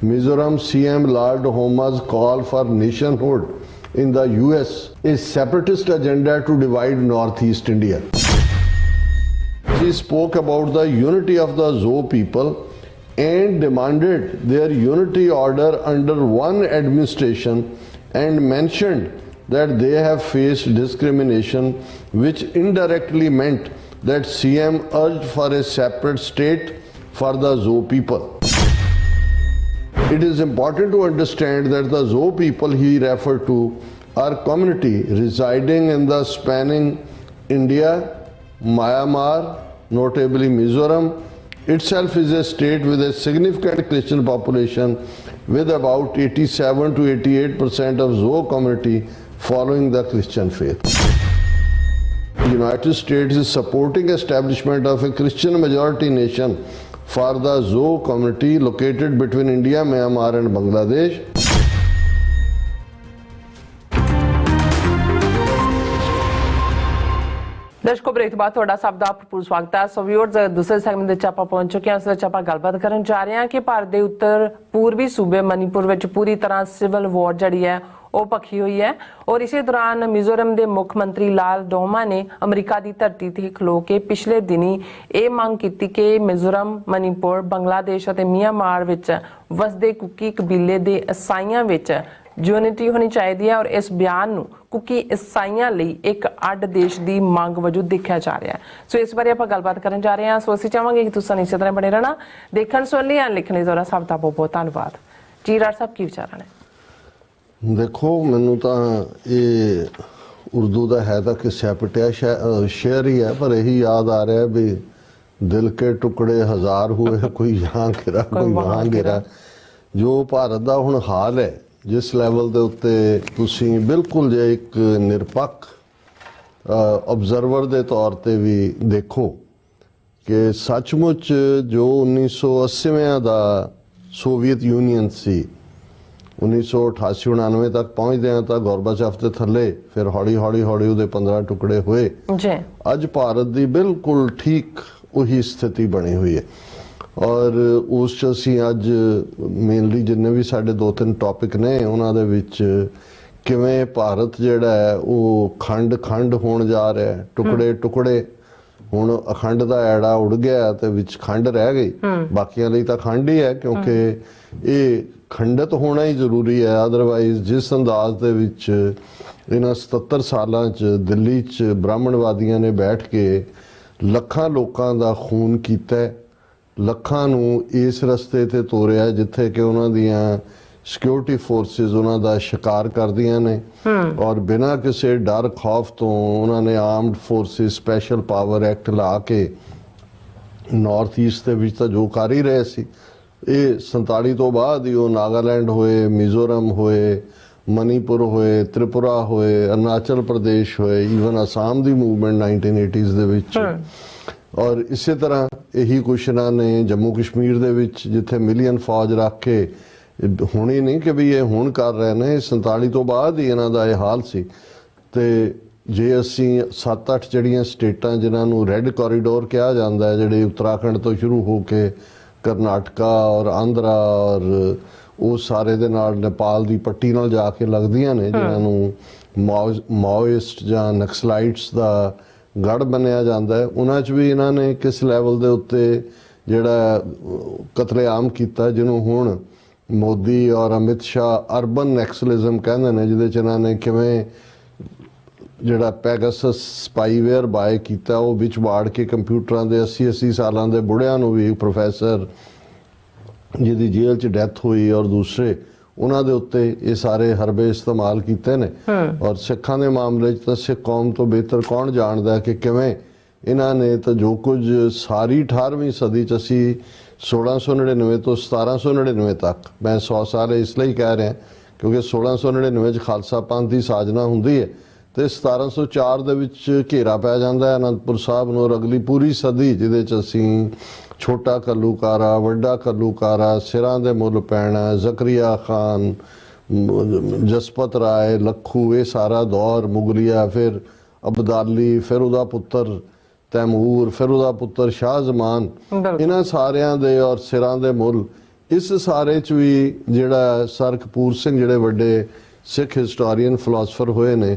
Mizoram CM Lord Homa's call for nationhood in the US is separatist agenda to divide northeast India. She spoke about the unity of the Zo people and demanded their unity order under one administration and mentioned that they have faced discrimination which indirectly meant that CM urged for a separate state for the Zo people. It is important to understand that the Zo people he referred to are community residing in the spanning India, Myanmar, notably Mizoram, itself is a state with a significant Christian population with about 87 to 88 percent of Zo community following the Christian faith. The United States is supporting establishment of a Christian majority nation for the Zo community located between India, Myanmar and Bangladesh. ਦਰਸ਼ਕੋ break ਤੋਂ ਬਾਅਦ ਤੁਹਾਡਾ ਸਭ ਦਾ ਭਰਪੂਰ ਸਵਾਗਤ ਹੈ ਸੋ viewers ਦੂਸਰੇ segment ਦੇ ਵਿੱਚ ਪਹੁੰਚ ਚੁੱਕੇ ਹਾਂ ਇਸ ਵਿੱਚ ਆਪਾਂ ਗੱਲਬਾਤ ਕਰਨ ਜਾ ਰਹੇ ਹਾਂ ਕਿ ਭਾਰਤ ਦੇ ਉੱਤਰ ਪੂਰਬੀ ਸੂਬੇ ਮਨੀਪੁਰ ਵਿੱਚ ਪੂਰੀ ਤਰ੍ਹਾਂ ਸਿਵਲ ਵਾਰ ਜਿਹੜੀ ਹੈ ਉਹ ਪੱਖੀ ਹੋਈ ਹੈ। ਔਰ ਇਸੇ ਦੌਰਾਨ ਮਿਜ਼ੋਰਮ ਦੇ ਮੁੱਖ ਮੰਤਰੀ ਲਾਲ ਡੋਮਾ ਨੇ ਅਮਰੀਕਾ ਦੀ ਧਰਤੀ ਤੇ ਖਲੋ ਕੇ ਪਿਛਲੇ ਦਿਨੀ ਇਹ ਮੰਗ ਕੀਤੀ ਕਿ ਮਿਜ਼ੋਰਮ, ਮਨੀਪੁਰ, ਬੰਗਲਾਦੇਸ਼ ਅਤੇ ਮੀਆਂਮਾਰ ਵਿੱਚ ਵਸਦੇ ਕੁਕੀ ਕਬੀਲੇ ਦੇ ਈਸਾਈਆਂ ਵਿੱਚ ਯੂਨਿਟੀ ਹੋਣੀ ਚਾਹੀਦੀ ਹੈ। ਔਰ ਇਸ ਬਿਆਨ ਨੂੰ ਕੁਕੀ ਈਸਾਈਆਂ ਲਈ ਇੱਕ ਅੱਡ ਦੇਸ਼ ਦੀ ਮੰਗ ਵਜੋਂ ਦੇਖਿਆ ਜਾ ਰਿਹਾ ਹੈ। ਸੋ ਇਸ ਬਾਰੇ ਆਪਾਂ ਗੱਲਬਾਤ ਕਰਨ ਜਾ ਰਹੇ ਹਾਂ। ਸੋ ਅਸੀਂ ਚਾਹਾਂਗੇ ਕਿ ਤੁਸੀਂ ਇਸੇ ਤਰ੍ਹਾਂ ਬਣੇ ਰਹਿਣਾ। ਦੇਖਣ, ਸੁਣ ਲਈ ਐਂ ਲਿਖਣ ਲਈ ਤੁਹਾਡਾ ਸਭ ਦਾ ਬਹੁਤ ਬਹੁਤ ਧੰਨਵਾਦ। ਜੀ, ਰਾਜ ਸਾਹਿਬ, ਕੀ ਵਿਚਾਰਾਂ ਨੇ ਦੇਖੋ ਮੈਨੂੰ ਤਾਂ ਇਹ ਉਰਦੂ ਦਾ ਹੈ ਤਾਂ ਕਿ ਸਿਆਪਟਿਆ ਸ਼ੇਰ ਹੀ ਹੈ ਪਰ ਇਹੀ ਯਾਦ ਆ ਰਿਹਾ ਵੀ ਦਿਲ ਕੇ ਟੁਕੜੇ ਹਜ਼ਾਰ ਹੋਏ ਕੋਈ ਯਹਾਂ ਗਿਰਾ ਕੋਈ ਵਹਾਂ ਗਿਰਾ ਜੋ ਭਾਰਤ ਦਾ ਹੁਣ ਹਾਲ ਹੈ ਜਿਸ ਲੈਵਲ ਦੇ ਉੱਤੇ ਤੁਸੀਂ ਬਿਲਕੁਲ ਜੇ ਇੱਕ ਨਿਰਪੱਖ ਆਬਜ਼ਰਵਰ ਦੇ ਤੌਰ ਤੇ ਵੀ ਦੇਖੋ ਕਿ ਸੱਚਮੁੱਚ ਜੋ 1980ਵਿਆਂ ਦਾ ਸੋਵੀਅਤ ਯੂਨੀਅਨ ਸੀ 1988-99 ਤੱਕ ਪਹੁੰਚਦੇ ਆ ਤਾਂ ਗੋਰਬਾਚੇਵ ਦੇ ਥੱਲੇ ਫਿਰ ਹੌਲੀ ਹੌਲੀ ਹੌਲੀ ਉਹਦੇ 15 ਟੁਕੜੇ ਹੋਏ। ਜੀ। ਅੱਜ ਭਾਰਤ ਦੀ ਬਿਲਕੁਲ ਠੀਕ ਉਹੀ ਸਥਿਤੀ ਬਣੀ ਹੋਈ ਹੈ। ਔਰ ਉਸ ਚ ਅਸੀਂ ਅੱਜ ਮੇਨਲੀ ਜਿੰਨੇ ਵੀ ਸਾਡੇ ਦੋ ਤਿੰਨ ਟੌਪਿਕ ਨੇ ਉਹਨਾਂ ਦੇ ਵਿੱਚ ਕਿਵੇਂ ਭਾਰਤ ਜਿਹੜਾ ਹੈ ਉਹ ਖੰਡ ਖੰਡ ਹੋਣ ਜਾ ਰਿਹਾ ਹੈ ਟੁਕੜੇ ਟੁਕੜੇ ਹੁਣ ਅਖੰਡ ਦਾ ਐੜਾ ਉੜ ਗਿਆ ਤੇ ਵਿੱਚ ਖੰਡ ਰਹਿ ਗਈ। ਬਾਕੀਆਂ ਲਈ ਤਾਂ ਖੰਡ ਹੀ ਹੈ ਕਿਉਂਕਿ ਇਹ ਖੰਡਤ ਹੋਣਾ ਹੀ ਜ਼ਰੂਰੀ ਹੈ। ਅਦਰਵਾਈਜ਼ ਜਿਸ ਅੰਦਾਜ਼ ਦੇ ਵਿੱਚ ਇਹਨਾਂ 77 ਸਾਲਾਂ 'ਚ ਦਿੱਲੀ 'ਚ ਬ੍ਰਾਹਮਣਵਾਦੀਆਂ ਨੇ ਬੈਠ ਕੇ ਲੱਖਾਂ ਲੋਕਾਂ ਦਾ ਖੂਨ ਕੀਤਾ ਲੱਖਾਂ ਨੂੰ ਇਸ ਰਸਤੇ ਤੇ ਤੋਰਿਆ ਜਿੱਥੇ ਕਿ ਉਹਨਾਂ ਦੀਆਂ ਸਿਕਿਉਰਿਟੀ ਫੋਰਸਿਸ ਉਹਨਾਂ ਦਾ ਸ਼ਿਕਾਰ ਕਰਦੀਆਂ ਨੇ। ਔਰ ਬਿਨਾਂ ਕਿਸੇ ਡਰ ਖੌਫ ਤੋਂ ਉਹਨਾਂ ਨੇ armed forces special power act ਲਾ ਕੇ ਨਾਰਥ ਈਸਟ ਦੇ ਵਿੱਚ ਤਾਂ ਜੋ ਕਰ ਹੀ ਰਹੇ ਸੀ। ਇਹ 47 ਤੋਂ ਬਾਅਦ ਹੀ ਉਹ ਨਾਗਾਲੈਂਡ ਹੋਏ ਮਿਜ਼ੋਰਮ ਹੋਏ ਮਨੀਪੁਰ ਹੋਏ ਤ੍ਰਿਪੁਰਾ ਹੋਏ ਅਰੁਣਾਚਲ ਪ੍ਰਦੇਸ਼ ਹੋਏ ਈਵਨ ਅਸਾਮ ਦੀ ਮੂਵਮੈਂਟ 1980s ਦੇ ਵਿੱਚ। ਔਰ ਇਸੇ ਤਰ੍ਹਾਂ ਇਹੀ ਕੁਛ ਇਹਨਾਂ ਨੇ ਜੰਮੂ ਕਸ਼ਮੀਰ ਦੇ ਵਿੱਚ ਜਿੱਥੇ ਮਿਲੀਅਨ ਫੌਜ ਰੱਖ ਕੇ ਹੁਣ ਹੀ ਨਹੀਂ ਕਿ ਵੀ ਇਹ ਹੁਣ ਕਰ ਰਹੇ ਨੇ ਇਹ 47 ਤੋਂ ਬਾਅਦ ਹੀ ਇਹਨਾਂ ਦਾ ਇਹ ਹਾਲ ਸੀ। ਤੇ ਜੇ ਅਸੀਂ 7-8 ਜਿਹੜੀਆਂ ਸਟੇਟਾਂ ਜਿਨ੍ਹਾਂ ਨੂੰ ਰੈੱਡ ਕੋਰੀਡੋਰ ਕਿਹਾ ਜਾਂਦਾ ਹੈ ਜਿਹੜੇ ਉੱਤਰਾਖੰਡ ਤੋਂ ਸ਼ੁਰੂ ਹੋ ਕੇ ਕਰਨਾਟਕਾ ਔਰ ਆਂਧਰਾ ਔਰ ਉਹ ਸਾਰੇ ਦੇ ਨਾਲ ਨੇਪਾਲ ਦੀ ਪੱਟੀ ਨਾਲ ਜਾ ਕੇ ਲੱਗਦੀਆਂ ਨੇ ਜਿਨ੍ਹਾਂ ਨੂੰ ਮਾਓ- ਮਾਓਇਸਟ ਜਾਂ ਨਕਸਲਾਈਟਸ ਦਾ ਗੜ ਬਣਿਆ ਜਾਂਦਾ ਹੈ। ਉਹਨਾਂ 'ਚ ਵੀ ਇਹਨਾਂ ਨੇ ਕਿਸ ਲੈਵਲ ਦੇ ਉੱਤੇ ਜਿਹੜਾ ਕਤਲੇਆਮ ਕੀਤਾ ਜਿਹਨੂੰ ਹੁਣ ਮੋਦੀ ਔਰ ਅਮਿਤ ਸ਼ਾਹ ਅਰਬਨ ਨੈਕਸਲਿਜ਼ਮ ਕਹਿੰਦੇ ਨੇ ਜਿਹਦੇ 'ਚ ਇਹਨਾਂ ਨੇ ਕਿਵੇਂ ਜਿਹੜਾ ਪੈਗਾਸਸ ਸਪਾਈਵੇਅਰ ਬਾਏ ਕੀਤਾ ਉਹ ਵਿੱਚ ਵਾੜ ਕੇ ਕੰਪਿਊਟਰਾਂ ਦੇ 80 80 ਸਾਲਾਂ ਦੇ ਬੁੜਿਆਂ ਨੂੰ ਵੀ ਪ੍ਰੋਫੈਸਰ ਜਿਹਦੀ ਜੇਲ੍ਹ 'ਚ ਡੈਥ ਹੋਈ ਔਰ ਦੂਸਰੇ ਉਹਨਾਂ ਦੇ ਉੱਤੇ ਇਹ ਸਾਰੇ ਹਰਬੇ ਇਸਤੇਮਾਲ ਕੀਤੇ ਨੇ। ਔਰ ਸਿੱਖਾਂ ਦੇ ਮਾਮਲੇ 'ਚ ਤਾਂ ਸਿੱਖ ਕੌਮ ਤੋਂ ਬਿਹਤਰ ਕੌਣ ਜਾਣਦਾ ਕਿ ਕਿਵੇਂ ਇਹਨਾਂ ਨੇ ਤਾਂ ਜੋ ਕੁਝ ਸਾਰੀ 18ਵੀਂ ਸਦੀ 'ਚ ਅਸੀਂ 1699 ਤੋਂ 1799 ਤੱਕ। ਮੈਂ 100 ਸਾਲ ਇਸ ਲਈ ਕਹਿ ਰਿਹਾ ਕਿਉਂਕਿ 1699 'ਚ ਖਾਲਸਾ ਪੰਥ ਦੀ ਸਾਜਨਾ ਹੁੰਦੀ ਹੈ ਤੇ 1704 ਦੇ ਵਿੱਚ ਘੇਰਾ ਪੈ ਜਾਂਦਾ ਹੈ ਅਨੰਦਪੁਰ ਸਾਹਿਬ ਨੂੰ ਔਰ ਅਗਲੀ ਪੂਰੀ ਸਦੀ, ਜਿਹਦੇ 'ਚ ਅਸੀਂ ਛੋਟਾ ਕੱਲੂਕਾਰਾ ਵੱਡਾ ਕੱਲੂਕਾਰਾ ਸਿਰਾਂ ਦੇ ਮੁੱਲ ਪੈਣਾ, ਜ਼ਕਰੀਆ ਖਾਨ, ਜਸਪਤ ਰਾਏ, ਲੱਖੂ, ਇਹ ਸਾਰਾ ਦੌਰ ਮੁਗਲਿਆ, ਫਿਰ ਅਬਦਾਲੀ, ਫਿਰ ਉਹਦਾ ਪੁੱਤਰ ਤੈਮੂਰ ਫਿਰ ਉਹਦਾ ਪੁੱਤਰ ਸ਼ਾਹ ਜ਼ਮਾਨ। ਇਹਨਾਂ ਸਾਰਿਆਂ ਦੇ ਔਰ ਸਿਰਾਂ ਦੇ ਮੁੱਲ ਇਸ ਸਾਰੇ ਚ ਵੀ ਜਿਹੜਾ ਸਰ ਕਪੂਰ ਸਿੰਘ ਜਿਹੜੇ ਵੱਡੇ ਸਿੱਖ ਹਿਸਟੋਰੀਅਨ ਫਿਲਾਸਫਰ ਹੋਏ ਨੇ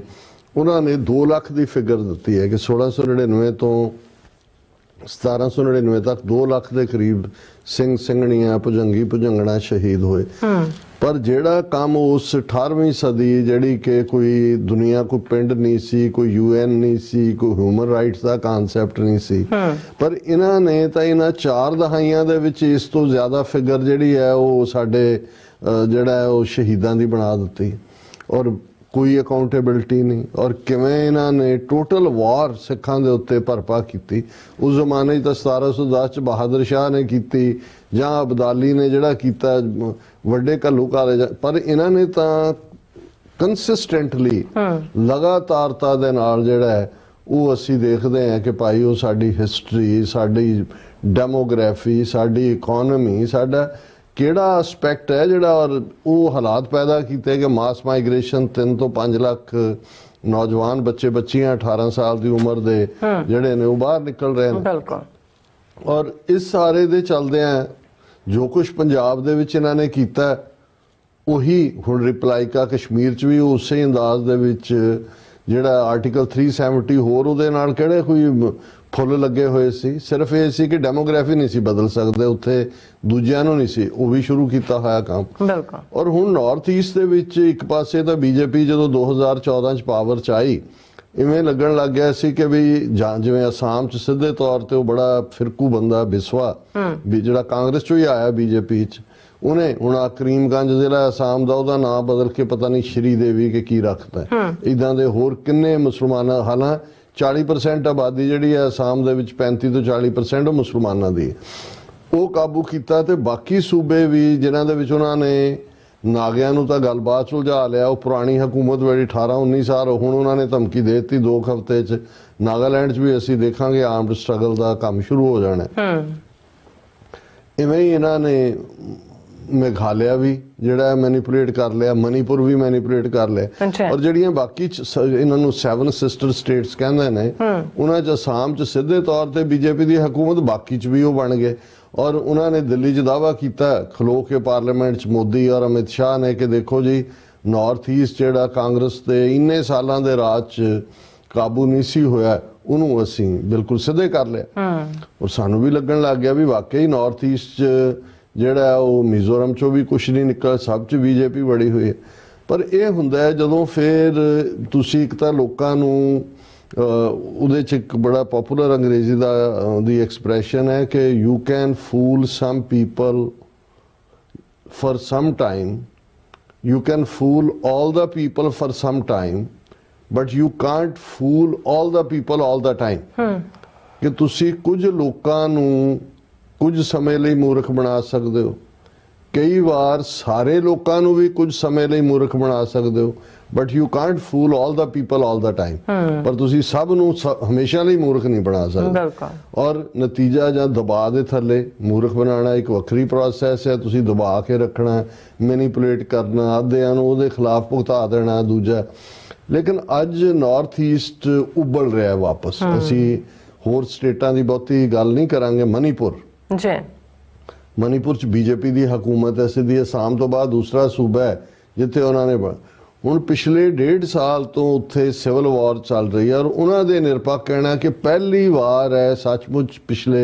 ਉਹਨਾਂ ਨੇ 2 ਲੱਖ ਦੀ ਫਿਗਰ ਦਿੱਤੀ ਹੈ ਕਿ 1699 ਤੋਂ 1799 ਤੱਕ 2 ਲੱਖ ਦੇ ਕਰੀਬ ਸਿੰਘ ਸਿੰਘਣੀਆਂ ਭੁਜੰਗੀ ਭੁਜੰਗਣਾ ਸ਼ਹੀਦ ਹੋਏ। ਪਰ ਜਿਹੜਾ ਕੰਮ ਉਸ 18ਵੀਂ ਸਦੀ ਜਿਹੜੀ ਕਿ ਕੋਈ ਦੁਨੀਆ ਕੋਈ ਪਿੰਡ ਨਹੀਂ ਸੀ ਕੋਈ ਯੂਐਨ ਨਹੀਂ ਸੀ ਕੋਈ ਹਿਊਮਨ ਰਾਈਟਸ ਦਾ ਕਨਸੈਪਟ ਨਹੀਂ ਸੀ। ਪਰ ਇਹਨਾਂ ਨੇ ਤਾਂ ਇਹਨਾਂ ਚਾਰ ਦਹਾਈਆਂ ਦੇ ਵਿੱਚ ਇਸ ਤੋਂ ਜ਼ਿਆਦਾ ਫਿਗਰ ਜਿਹੜੀ ਹੈ ਉਹ ਸਾਡੇ ਜਿਹੜਾ ਉਹ ਸ਼ਹੀਦਾਂ ਦੀ ਬਣਾ ਦਿੱਤੀ। ਔਰ ਕੋਈ ਅਕਾਊਂਟੇਬਿਲਟੀ ਨਹੀਂ। ਔਰ ਕਿਵੇਂ ਇਹਨਾਂ ਨੇ ਟੋਟਲ ਵਾਰ ਸਿੱਖਾਂ ਦੇ ਉੱਤੇ ਭਰਪਾ ਕੀਤੀ। ਉਸ ਜ਼ਮਾਨੇ 'ਚ ਤਾਂ 1710 ਚ ਬਹਾਦਰ ਸ਼ਾਹ ਨੇ ਕੀਤੀ ਜਾਂ ਅਬਦਾਲੀ ਨੇ ਜਿਹੜਾ ਕੀਤਾ ਵੱਡੇ ਘੱਲੂਘਾਰੇ ਜਾਂ- ਪਰ ਇਹਨਾਂ ਨੇ ਤਾਂ ਕੰਸਿਸਟੈਂਟਲੀ ਲਗਾਤਾਰਤਾ ਦੇ ਨਾਲ ਜਿਹੜਾ ਹੈ ਉਹ ਅਸੀਂ ਦੇਖਦੇ ਹਾਂ ਕਿ ਭਾਈ ਉਹ ਸਾਡੀ ਹਿਸਟਰੀ ਸਾਡੀ ਡੈਮੋਗ੍ਰਾਫੀ ਸਾਡੀ ਇਕਨੋਮੀ ਸਾਡਾ ਕਿਹੜਾ ਐਸਪੈਕਟ ਹੈ ਜਿਹੜਾ ਔਰ ਉਹ ਹਾਲਾਤ ਪੈਦਾ ਕੀਤੇ ਕਿ ਮਾਸ ਮਾਈਗ੍ਰੇਸ਼ਨ 3 ਤੋਂ 5 ਲੱਖ ਨੌਜਵਾਨ ਬੱਚੇ ਬੱਚੀਆਂ 18 ਸਾਲ ਦੀ ਉਮਰ ਦੇ ਜਿਹੜੇ ਨੇ ਉਹ ਬਾਹਰ ਨਿਕਲ ਰਹੇ ਨੇ। ਬਿਲਕੁਲ। ਔਰ ਇਸ ਸਾਰੇ ਦੇ ਚੱਲਦੇ ਆ ਜੋ ਕੁਝ ਪੰਜਾਬ ਦੇ ਵਿੱਚ ਇਹਨਾਂ ਨੇ ਕੀਤਾ ਉਹੀ ਹੁਣ ਰਿਪਲਾਈ ਕਾ ਕਸ਼ਮੀਰ ਚ ਵੀ ਉਸੇ ਅੰਦਾਜ਼ ਦੇ ਵਿੱਚ ਜਿਹੜਾ ਆਰਟੀਕਲ 370 ਹੋਰ ਉਹਦੇ ਨਾਲ ਕਿਹੜੇ ਕੋਈ ਫੁੱਲ ਲੱਗੇ ਹੋਏ ਸੀ। ਸਿਰਫ ਇਹ ਸੀ ਕਿ ਡੈਮੋਗ੍ਰਾਫੀ ਨਹੀਂ ਸੀ ਬਦਲ ਸਕਦੇ ਉੱਥੇ ਦੂਜਿਆਂ ਨੂੰ ਨਹੀਂ ਸੀ। ਉਹ ਵੀ ਸ਼ੁਰੂ ਕੀਤਾ ਹੋਇਆ ਕੰਮ। ਬਿਲਕੁਲ। ਔਰ ਹੁਣ ਨਾਰਥ ਈਸਟ ਦੇ ਵਿੱਚ ਇੱਕ ਪਾਸੇ ਤਾਂ ਬੀਜੇਪੀ ਜਦੋਂ 2014 ਚ ਪਾਵਰ ਚ ਆਈ ਇਵੇਂ ਲੱਗਣ ਲੱਗ ਗਿਆ ਸੀ ਕਿ ਵੀ ਜਾਂ ਜਿਵੇਂ ਅਸਾਮ ਚ ਸਿੱਧੇ ਤੌਰ ਤੇ ਉਹ ਬੜਾ ਫਿਰਕੂ ਬੰਦਾ ਬਿਸਵਾ ਵੀ ਜਿਹੜਾ ਕਾਂਗਰਸ ਚੋਂ ਹੀ ਆਇਆ ਬੀਜੇਪੀ ਚ। ਉਹਨੇ ਹੁਣ ਆ ਕਰੀਮਗੰਜ ਜ਼ਿਲ੍ਹਾ ਅਸਾਮ ਦਾ ਉਹਦਾ ਨਾਮ ਬਦਲ ਕੇ ਪਤਾ ਨਹੀਂ ਸ਼੍ਰੀ ਦੇਵੀ ਕਿ ਕੀ ਰੱਖਤਾ। ਇਦਾਂ ਦੇ ਹੋਰ ਕਿੰਨੇ ਮੁਸਲਮਾਨਾਂ ਹਾਲਾਂ 40% ਆਬਾਦੀ ਜਿਹੜੀ ਹੈ ਅਸਾਮ ਦੇ ਵਿੱਚ 35 ਤੋਂ 40% ਉਹ ਮੁਸਲਮਾਨਾਂ ਦੀ ਉਹ ਕਾਬੂ ਕੀਤਾ ਤੇ ਬਾਕੀ ਸੂਬੇ ਵੀ ਜਿਨ੍ਹਾਂ ਦੇ ਵਿੱਚ ਉਹਨਾਂ ਨੇ ਨਾਗਿਆਂ ਨੂੰ ਤਾਂ ਗੱਲਬਾਤ ਸੁਲਝਾ ਲਿਆ ਉਹ ਪੁਰਾਣੀ ਹਕੂਮਤ ਵੇੜੀ 18 19 ਸਾਲ ਹੁਣ ਉਹਨਾਂ ਨੇ ਧਮਕੀ ਦੇ ਦਿੱਤੀ ਦੋ ਕੁ ਹਫ਼ਤੇ ਚ ਨਾਗਾਲੈਂਡ 'ਚ ਵੀ ਅਸੀਂ ਦੇਖਾਂਗੇ ਆਰਮਡ ਸਟਰਗਲ ਦਾ ਕੰਮ ਸ਼ੁਰੂ ਹੋ ਜਾਣਾ ਹੈ। ਹੂੰ ਇਵੇਂ ਹੀ ਇਹਨਾਂ ਨੇ ਮੇਘਾਲਿਆ ਵੀ ਜਿਹੜਾ ਮੈਨੀਪੂਲੇਟ ਕਰ ਲਿਆ ਮਨੀਪੁਰ ਵੀ ਮੈਨੀਪੂਲੇਟ ਕਰ ਲਿਆ। ਔਰ ਜਿਹੜੀਆਂ ਬਾਕੀ ਇਹਨਾਂ ਨੂੰ ਸੈਵਨ ਸਿਸਟਰ ਸਟੇਟਸ ਕਹਿੰਦੇ ਨੇ ਉਹਨਾਂ ਚ ਅਸਾਮ ਚ ਸਿੱਧੇ ਤੌਰ ਤੇ ਬੀਜੇਪੀ ਦੀ ਹਕੂਮਤ ਬਾਕੀ ਚ ਵੀ ਉਹ ਬਣ ਗਏ। ਔਰ ਉਹਨਾਂ ਨੇ ਦਿੱਲੀ 'ਚ ਦਾਵਾ ਕੀਤਾ ਖਲੋ ਕੇ ਪਾਰਲੀਮੈਂਟ 'ਚ ਮੋਦੀ ਔਰ ਅਮਿਤ ਸ਼ਾਹ ਨੇ ਕਿ ਦੇਖੋ ਜੀ ਨਾਰਥ ਈਸਟ ਜਿਹੜਾ ਕਾਂਗਰਸ ਦੇ ਇੰਨੇ ਸਾਲਾਂ ਦੇ ਰਾਜ 'ਚ ਕਾਬੂ ਨਹੀਂ ਸੀ ਹੋਇਆ ਉਹਨੂੰ ਅਸੀਂ ਬਿਲਕੁਲ ਸਿੱਧੇ ਕਰ ਲਿਆ। ਔਰ ਸਾਨੂੰ ਵੀ ਲੱਗਣ ਲੱਗ ਗਿਆ ਵੀ ਵਾਕਈ ਨਾਰਥ ਈਸਟ 'ਚ ਜਿਹੜਾ ਉਹ ਮਿਜ਼ੋਰਮ 'ਚੋਂ ਵੀ ਕੁਝ ਨਹੀਂ ਨਿਕਲ ਸਭ 'ਚ ਬੀਜੇਪੀ ਬੜੀ ਹੋਈ ਹੈ ਪਰ ਇਹ ਹੁੰਦਾ ਹੈ ਜਦੋਂ ਫਿਰ ਤੁਸੀਂ ਇੱਕ ਤਾਂ ਲੋਕਾਂ ਨੂੰ ਉਹਦੇ 'ਚ ਇੱਕ ਬੜਾ ਪਪੂਲਰ ਅੰਗਰੇਜ਼ੀ ਦਾ ਦੀ ਐਕਸਪ੍ਰੈਸ਼ਨ ਹੈ ਕਿ you can fool some people for some time. You can fool all the people for some time, but you can't fool all the people all the time. ਕਿ ਤੁਸੀਂ ਕੁਝ ਲੋਕਾਂ ਨੂੰ ਕੁਝ ਸਮੇਂ ਲਈ ਮੂਰਖ ਬਣਾ ਸਕਦੇ ਹੋ। ਕਈ ਵਾਰ ਸਾਰੇ ਲੋਕਾਂ ਨੂੰ ਵੀ ਕੁਝ ਸਮੇਂ ਲਈ ਮੂਰਖ ਬਣਾ ਸਕਦੇ ਹੋ। But you can't fool all the people all the time ਪਰ ਤੁਸੀਂ ਸਭ ਨੂੰ ਹਮੇਸ਼ਾ ਲਈ ਮੂਰਖ ਨਹੀਂ ਬਣਾ ਸਕਦੇ। ਔਰ ਨਤੀਜਾ ਜਾਂ ਦਬਾਅ ਦੇ ਥੱਲੇ ਮੂਰਖ ਬਣਾਉਣਾ ਇੱਕ ਵੱਖਰੀ ਪ੍ਰੋਸੈਸ ਹੈ। ਤੁਸੀਂ ਦਬਾ ਕੇ ਰੱਖਣਾ ਮੈਨੀਪੂਲੇਟ ਕਰਨਾ ਆਦਿਆਂ ਨੂੰ ਉਹਦੇ ਖਿਲਾਫ ਭੁਗਤਾ ਦੇਣਾ ਦੂਜਾ। ਲੇਕਿਨ ਅੱਜ ਨਾਰਥ ਈਸਟ ਉੱਭਲ ਰਿਹਾ ਵਾਪਸ। ਅਸੀਂ ਹੋਰ ਸਟੇਟਾਂ ਦੀ ਬਹੁਤੀ ਗੱਲ ਨਹੀਂ ਕਰਾਂਗੇ। ਮਨੀਪੁਰ। ਜੀ। ਮਨੀਪੁਰ ਚ ਬੀਜੇਪੀ ਦੀ ਹਕੂਮਤ ਹੈ ਸਿੱਧੀ ਅਸਾਮ ਤੋਂ ਬਾਅਦ ਦੂਸਰਾ ਸੂਬਾ ਹੈ ਜਿੱਥੇ ਉਹਨਾਂ ਨੇ ਹੁਣ ਪਿਛਲੇ ਡੇਢ ਸਾਲ ਤੋਂ ਉੱਥੇ ਸਿਵਲ ਵਾਰ ਚੱਲ ਰਹੀ ਹੈ ਔਰ ਉਹਨਾਂ ਦੇ ਨਿਰਪੱਖ ਕਹਿਣਾ ਕਿ ਪਹਿਲੀ ਵਾਰ ਹੈ ਸੱਚਮੁੱਚ ਪਿਛਲੇ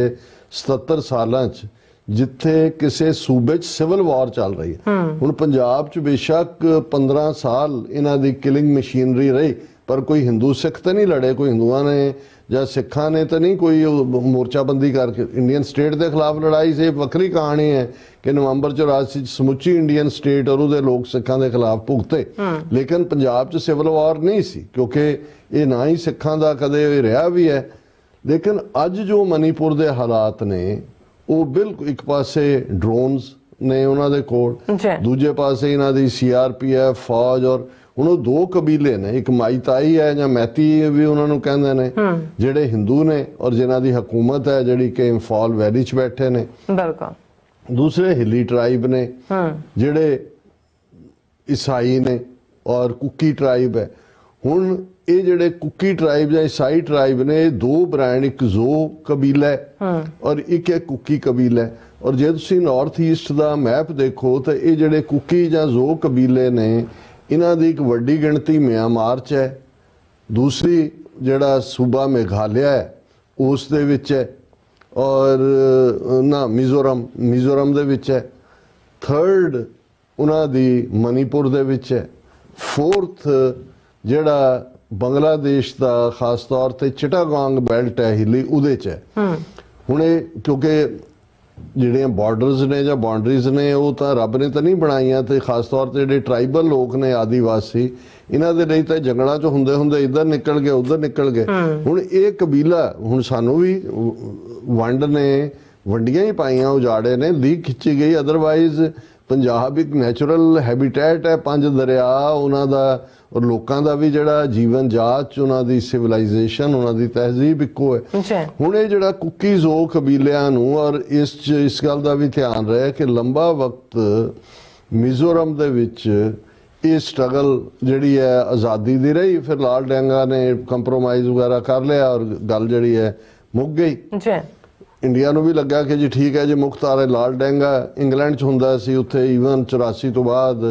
77 ਸਾਲਾਂ 'ਚ ਜਿੱਥੇ ਕਿਸੇ ਸੂਬੇ 'ਚ ਸਿਵਲ ਵਾਰ ਚੱਲ ਰਹੀ ਹੈ। ਹੁਣ ਪੰਜਾਬ 'ਚ ਬੇਸ਼ੱਕ 15 ਸਾਲ ਇਹਨਾਂ ਦੀ ਕਿਲਿੰਗ ਮਸ਼ੀਨਰੀ ਰਹੀ ਪਰ ਕੋਈ ਹਿੰਦੂ ਸਿੱਖ ਤਾਂ ਨਹੀਂ ਲੜੇ ਕੋਈ ਹਿੰਦੂਆਂ ਨੇ ਜਾਂ ਸਿੱਖਾਂ ਨੇ ਤਾਂ ਨਹੀਂ ਕੋਈ ਉਹ ਮੋਰਚਾਬੰਦੀ ਕਰਕੇ ਇੰਡੀਅਨ ਸਟੇਟ ਦੇ ਖਿਲਾਫ ਲੜਾਈ ਸੀ ਵੱਖਰੀ ਕਹਾਣੀ ਹੈ ਕਿ ਨਵੰਬਰ 84 ਚ ਸਮੁੱਚੀ ਇੰਡੀਅਨ ਸਟੇਟ ਔਰ ਉਹਦੇ ਲੋਕ ਸਿੱਖਾਂ ਦੇ ਖਿਲਾਫ ਭੁਗਤੇ। ਲੇਕਿਨ ਪੰਜਾਬ 'ਚ ਸਿਵਲ ਵਾਰ ਨਹੀਂ ਸੀ ਕਿਉਂਕਿ ਇਹ ਨਾ ਹੀ ਸਿੱਖਾਂ ਦਾ ਕਦੇ ਰਿਹਾ ਵੀ ਹੈ। ਲੇਕਿਨ ਅੱਜ ਜੋ ਮਨੀਪੁਰ ਦੇ ਹਾਲਾਤ ਨੇ ਉਹ ਬਿਲਕੁਲ ਇੱਕ ਪਾਸੇ ਡਰੋਨਸ ਨੇ ਉਹਨਾਂ ਦੇ ਕੋਲ। ਦੂਜੇ ਪਾਸੇ ਇਹਨਾਂ ਦੀ ਸੀਆਰਪੀਐਫ ਫੌਜ ਔਰ ਹੁਣ ਉਹ ਦੋ ਕਬੀਲੇ ਨੇ ਇੱਕ ਮਾਈਤਾਈ ਹੈ ਜਾਂ ਮੈਤੀ ਵੀ ਉਹਨਾਂ ਨੂੰ ਕਹਿੰਦੇ ਨੇ ਜਿਹੜੇ ਹਿੰਦੂ ਨੇ ਔਰ ਜਿਨ੍ਹਾਂ ਦੀ ਹਕੂਮਤ ਹੈ ਜਿਹੜੀ ਕਿ ਇੰਫਾਲ ਵੈਲੀ 'ਚ ਬੈਠੇ ਨੇ। ਬਿਲਕੁਲ। ਦੂਸਰੇ ਹਿੱਲੀ ਟ੍ਰਾਈਬ ਨੇ ਹੂੰ। ਜਿਹੜੇ ਈਸਾਈ ਨੇ ਔਰ ਕੁਕੀ ਟ੍ਰਾਈਬ ਹੈ। ਹੁਣ ਇਹ ਜਿਹੜੇ ਕੁਕੀ ਟ੍ਰਾਈਬ ਜਾਂ ਈਸਾਈ ਟ੍ਰਾਈਬ ਨੇ ਇਹ ਦੋ ਬ੍ਰਾਂਡ ਇੱਕ ਜ਼ੋ ਕਬੀਲਾ ਹੈ ਔਰ ਇੱਕ ਹੈ ਕੁਕੀ ਕਬੀਲਾ ਹੈ। ਔਰ ਜੇ ਤੁਸੀਂ ਨਾਰਥ ਈਸਟ ਦਾ ਮੈਪ ਦੇਖੋ ਤਾਂ ਇਹ ਜਿਹੜੇ ਕੁਕੀ ਜਾਂ ਜ਼ੋ ਕਬੀਲੇ ਨੇ ਇਹਨਾਂ ਦੀ ਇੱਕ ਵੱਡੀ ਗਿਣਤੀ ਮਿਆਂਮਾਰ 'ਚ ਹੈ। ਦੂਸਰੀ ਜਿਹੜਾ ਸੂਬਾ ਮੇਘਾਲਿਆ ਹੈ ਉਸ ਦੇ ਵਿੱਚ ਹੈ ਔਰ ਨਾ ਮਿਜ਼ੋਰਮ ਮਿਜ਼ੋਰਮ ਦੇ ਵਿੱਚ ਹੈ। ਥਰਡ ਉਹਨਾਂ ਦੀ ਮਨੀਪੁਰ ਦੇ ਵਿੱਚ ਹੈ। ਫੋਰਥ ਜਿਹੜਾ ਬੰਗਲਾਦੇਸ਼ ਦਾ ਖਾਸ ਤੌਰ ਤੇ ਚਿਟਾਗਾਂਗ ਬੈਲਟ ਹੈ ਹਿੱਲੀ ਉਹਦੇ ਚ ਹੈ। ਹੁਣ ਇਹ ਕਿਉਂਕਿ ਜਿਹੜੀਆਂ ਬਾਰਡਰਸ ਨੇ ਜਾਂ ਬਾਉਂਡਰੀਜ਼ ਨੇ ਉਹ ਤਾਂ ਰੱਬ ਨੇ ਤਾਂ ਨਹੀਂ ਬਣਾਈਆਂ ਤੇ ਖਾਸ ਤੌਰ ਤੇ ਜਿਹੜੇ ਟ੍ਰਾਈਬਲ ਲੋਕ ਨੇ ਆਦੀਵਾਸੀ ਇਹਨਾਂ ਦੇ ਲਈ ਤਾਂ ਜੰਗਲਾਂ 'ਚ ਹੁੰਦੇ ਹੁੰਦੇ ਇੱਧਰ ਨਿਕਲ ਗਏ ਉੱਧਰ ਨਿਕਲ ਗਏ। ਹੁਣ ਇਹ ਕਬੀਲਾ ਹੁਣ ਸਾਨੂੰ ਵੀ ਵੰਡ ਨੇ ਵੰਡੀਆਂ ਹੀ ਪਾਈਆਂ ਉਜਾੜੇ ਨੇ ਲੀਕ ਖਿੱਚੀ ਗਈ। ਅਦਰਵਾਈਜ਼ ਪੰਜਾਬ ਇੱਕ ਨੈਚੁਰਲ ਹੈਬਿਟੇਟ ਹੈ ਪੰਜ ਦਰਿਆ ਉਹਨਾਂ ਦਾ ਔਰ ਲੋਕਾਂ ਦਾ ਵੀ ਜਿਹੜਾ ਜੀਵਨ ਜਾਚ ਉਹਨਾਂ ਦੀ ਸਿਵਲਾਈਜੇਸ਼ਨ ਉਹਨਾਂ ਦੀ ਤਹਿਜ਼ੀਬ ਇੱਕੋ ਹੈ। ਹੁਣ ਇਹ ਜਿਹੜਾ ਕੁਕੀਜ਼ ਉਹ ਕਬੀਲਿਆਂ ਨੂੰ ਔਰ ਇਸ ਇਸ ਗੱਲ ਦਾ ਵੀ ਧਿਆਨ ਰਹੇ ਕਿ ਲੰਬਾ ਵਕਤ ਮਿਜ਼ੋਰਮ ਦੇ ਵਿੱਚ ਇਹ ਸਟਰਗਲ ਜਿਹੜੀ ਹੈ ਆਜ਼ਾਦੀ ਦੀ ਰਹੀ। ਫਿਰ ਲਾਲ ਡੈਂਗਾ ਨੇ ਕੰਪਰੋਮਾਈਜ਼ ਵਗੈਰਾ ਕਰ ਲਿਆ ਔਰ ਗੱਲ ਜਿਹੜੀ ਹੈ ਮੁੱਕ ਗਈ। ਜੀ ਇੰਡੀਆ ਨੂੰ ਵੀ ਲੱਗਾ ਕਿ ਜੀ ਠੀਕ ਹੈ ਜੇ ਮੁਖਤਾਰ ਲਾਲ ਡੈਂਗਾ ਇੰਗਲੈਂਡ 'ਚ ਹੁੰਦਾ ਸੀ ਉੱਥੇ ਈਵਨ 84 ਤੋਂ ਬਾਅਦ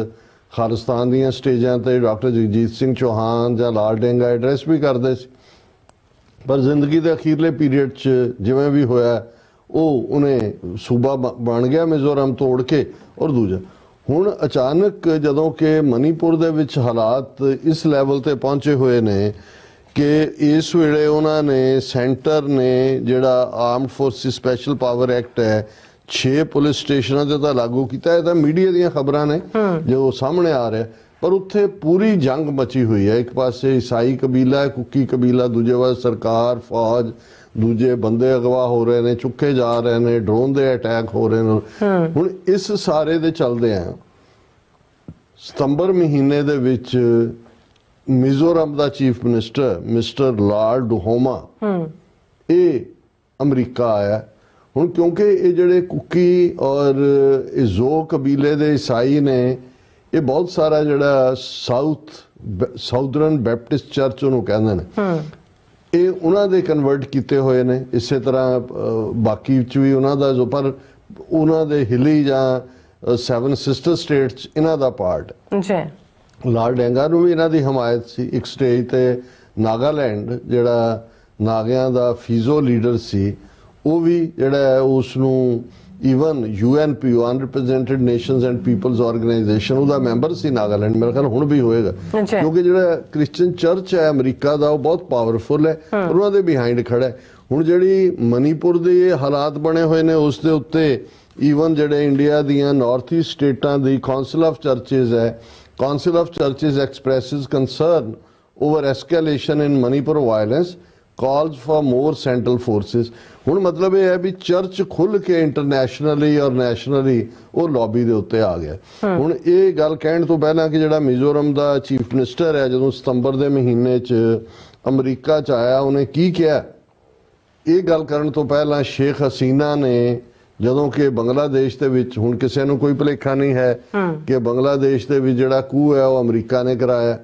ਖਾਲਿਸਤਾਨ ਦੀਆਂ ਸਟੇਜਾਂ ਤੇ ਡਾਕਟਰ ਜਗਜੀਤ ਸਿੰਘ ਚੌਹਾਨ ਜਾਂ ਲਾਲ ਡੇਂਗਾ ਐਡਰੈਸ ਵੀ ਕਰਦੇ ਸੀ। ਪਰ ਜ਼ਿੰਦਗੀ ਦੇ ਅਖੀਰਲੇ ਪੀਰੀਅਡ 'ਚ ਜਿਵੇਂ ਵੀ ਹੋਇਆ, ਉਹ ਉਹਨੇ ਸੂਬਾ ਬ- ਬਣ ਗਿਆ ਮਿਜ਼ੋਰਮ ਤੋੜ ਕੇ ਔਰ ਦੂਜਾ। ਹੁਣ ਅਚਾਨਕ ਜਦੋਂ ਕਿ ਮਨੀਪੁਰ ਦੇ ਵਿੱਚ ਹਾਲਾਤ ਇਸ ਲੈਵਲ ਤੇ ਪਹੁੰਚੇ ਹੋਏ ਨੇ ਕਿ ਇਸ ਵੇਲੇ ਉਹਨਾਂ ਨੇ ਸੈਂਟਰ ਨੇ ਜਿਹੜਾ armed forces special power act ਹੈ 6 ਪੁਲਿਸ ਸਟੇਸ਼ਨਾਂ ਤੇ ਤਾਂ ਲਾਗੂ ਕੀਤਾ ਇਹ ਤਾਂ ਮੀਡੀਆ ਦੀਆਂ ਖਬਰਾਂ ਨੇ ਜੋ ਸਾਹਮਣੇ ਆ ਰਿਹਾ। ਪਰ ਉੱਥੇ ਪੂਰੀ ਜੰਗ ਮਚੀ ਹੋਈ ਹੈ। ਇੱਕ ਪਾਸੇ ਈਸਾਈ ਕਬੀਲਾ ਹੈ ਕੁੱਕੀ ਕਬੀਲਾ ਦੂਜੇ ਪਾਸੇ ਸਰਕਾਰ ਫੌਜ ਦੂਜੇ ਬੰਦੇ ਅਗਵਾ ਹੋ ਰਹੇ ਨੇ ਚੁੱਕੇ ਜਾ ਰਹੇ ਨੇ ਡਰੋਨ ਦੇ ਅਟੈਕ ਹੋ ਰਹੇ ਨੇ। ਹੁਣ ਇਸ ਸਾਰੇ ਦੇ ਚੱਲਦੇ ਆ। ਸਤੰਬਰ ਮਹੀਨੇ ਦੇ ਵਿੱਚ ਮਿਜ਼ੋਰਮ ਦਾ chief minister mister Lalduhoma ਇਹ ਅਮਰੀਕਾ ਆਇਆ। ਹੁਣ ਕਿਉਂਕਿ ਇਹ ਜਿਹੜੇ ਕੁਕੀ ਔਰ ਇਹ ਜ਼ੋ ਕਬੀਲੇ ਦੇ ਈਸਾਈ ਨੇ ਇਹ ਬਹੁਤ ਸਾਰਾ ਜਿਹੜਾ ਸਾਊਥ ਸਾਊਦਰਨ ਬੈਪਟਿਸਟ ਚਰਚ ਉਹਨੂੰ ਕਹਿੰਦੇ ਨੇ। ਇਹ ਉਹਨਾਂ ਦੇ ਕਨਵਰਟ ਕੀਤੇ ਹੋਏ ਨੇ ਇਸੇ ਤਰ੍ਹਾਂ ਬਾਕੀ ਚ ਵੀ ਉਹਨਾਂ ਦਾ ਜੋ ਪਰ ਉਹਨਾਂ ਦੇ ਹਿਲੀ ਜਾਂ ਸੈਵਨ ਸਿਸਟਰ ਸਟੇਟਸ ਇਹਨਾਂ ਦਾ ਪਾਰਟ। ਜੀ ਲਾਲ ਡੈਂਗਾ ਨੂੰ ਵੀ ਇਹਨਾਂ ਦੀ ਹਮਾਇਤ ਸੀ ਇੱਕ ਸਟੇਜ ਤੇ ਨਾਗਾਲੈਂਡ ਜਿਹੜਾ ਨਾਗਿਆਂ ਦਾ ਫੀਜ਼ੋ ਲੀਡਰ ਸੀ ਉਹ ਵੀ ਜਿਹੜਾ ਹੈ ਉਸ ਨੂੰ even UNP unrepresented nations and peoples organisation ਉਹਦਾ ਮੈਂਬਰ ਸੀ ਨਾਗਾਲੈਂਡ। ਮੇਰੇ ਖਿਆਲ ਹੁਣ ਵੀ ਹੋਏਗਾ। ਕਿਉਂਕਿ ਜਿਹੜਾ ਕ੍ਰਿਸਚੀਅਨ ਚਰਚ ਹੈ ਅਮਰੀਕਾ ਦਾ ਉਹ ਬਹੁਤ ਪਾਵਰਫੁਲ ਹੈ। ਉਹਨਾਂ ਦੇ ਬਿਹਾਈਂਡ ਖੜਾ ਹੈ। ਹੁਣ ਜਿਹੜੀ ਮਨੀਪੁਰ ਦੇ ਇਹ ਹਾਲਾਤ ਬਣੇ ਹੋਏ ਨੇ ਉਸ ਦੇ ਉੱਤੇ ਈਵਨ ਜਿਹੜੇ ਇੰਡੀਆ ਦੀਆਂ ਨਾਰਥ ਈਸਟ ਸਟੇਟਾਂ ਦੀ ਕਾਉਂਸਲ ਆਫ ਚਰਚਸ ਹੈ council of churches expresses concern over escalation in Manipur violence calls for more central forces ਹੁਣ ਮਤਲਬ ਇਹ ਹੈ ਵੀ ਚਰਚ ਖੁੱਲ ਕੇ ਇੰਟਰਨੈਸ਼ਨਲੀ ਔਰ ਨੈਸ਼ਨਲੀ ਉਹ ਲੌਬੀ ਦੇ ਉੱਤੇ ਆ ਗਿਆ। ਹੁਣ ਇਹ ਗੱਲ ਕਹਿਣ ਤੋਂ ਪਹਿਲਾਂ ਕਿ ਜਿਹੜਾ ਮਿਜ਼ੋਰਮ ਦਾ ਚੀਫ ਮਿਨਿਸਟਰ ਹੈ ਜਦੋਂ ਸਤੰਬਰ ਦੇ ਮਹੀਨੇ 'ਚ ਅਮਰੀਕਾ 'ਚ ਆਇਆ ਉਹਨੇ ਕੀ ਕਿਹਾ? ਇਹ ਗੱਲ ਕਰਨ ਤੋਂ ਪਹਿਲਾਂ ਸ਼ੇਖ ਹਸੀਨਾ ਨੇ ਜਦੋਂ ਕਿ ਬੰਗਲਾਦੇਸ਼ ਦੇ ਵਿੱਚ ਹੁਣ ਕਿਸੇ ਨੂੰ ਕੋਈ ਭੁਲੇਖਾ ਨਹੀਂ ਹੈ ਕਿ ਬੰਗਲਾਦੇਸ਼ ਦੇ ਵਿੱਚ ਜਿਹੜਾ ਕੂ ਹੈ ਉਹ ਅਮਰੀਕਾ ਨੇ ਕਰਾਇਆ।